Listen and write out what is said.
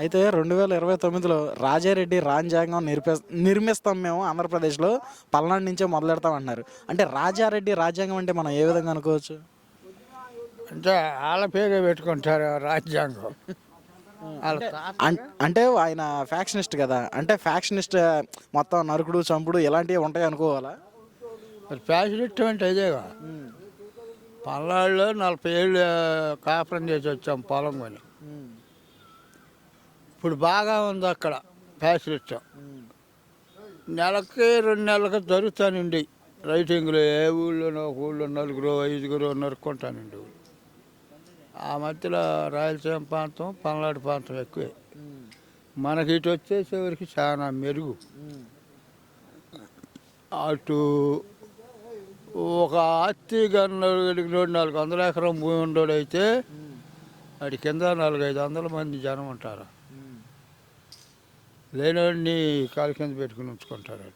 అయితే రెండు వేల ఇరవై తొమ్మిదిలో రాజారెడ్డి రాజ్యాంగం నిర్పి నిర్మిస్తాం మేము ఆంధ్రప్రదేశ్లో. పల్నాడు నుంచే మొదలెడతాం అంటున్నారు అంటే రాజారెడ్డి రాజ్యాంగం అంటే మనం ఏ విధంగా అనుకోవచ్చు? అంటే వాళ్ళ పేరే పెట్టుకుంటారు రాజ్యాంగం. అంటే ఆయన ఫ్యాక్షనిస్ట్ కదా. అంటే ఫ్యాక్షనిస్ట్ మొత్తం నరుకుడు చంపుడు ఇలాంటివి ఉంటాయి అనుకోవాలా? ప్యాసిలిస్ట్ అంటే ఇదేగా పల్నాడులో నలభై ఏళ్ళు కాపురం చేసి వచ్చాం పొలం కొని. ఇప్పుడు బాగా ఉంది అక్కడ ఫ్యాసిలిటీ నెలకి రెండు నెలలకు జరుగుతానండి రైటింగ్లో ఏ ఊళ్ళోనో ఒక ఊళ్ళో నలుగురు ఐదుగురు నరుక్కుంటానండి. ఆ మధ్యలో రాయలసీమ ప్రాంతం పల్నాడు ప్రాంతం ఎక్కువే. మనకి ఇటు వచ్చేసేవరికి చాలా మెరుగు. అటు ఒక ఆస్తి గన్నడికి నాలుగు వందల ఎకరం భూమి ఉండోడైతే అటు కింద నాలుగు ఐదు వందల మంది జనం ఉంటారు. లేనివాడిని కాలు కింద పెట్టుకుని ఉంచుకుంటారు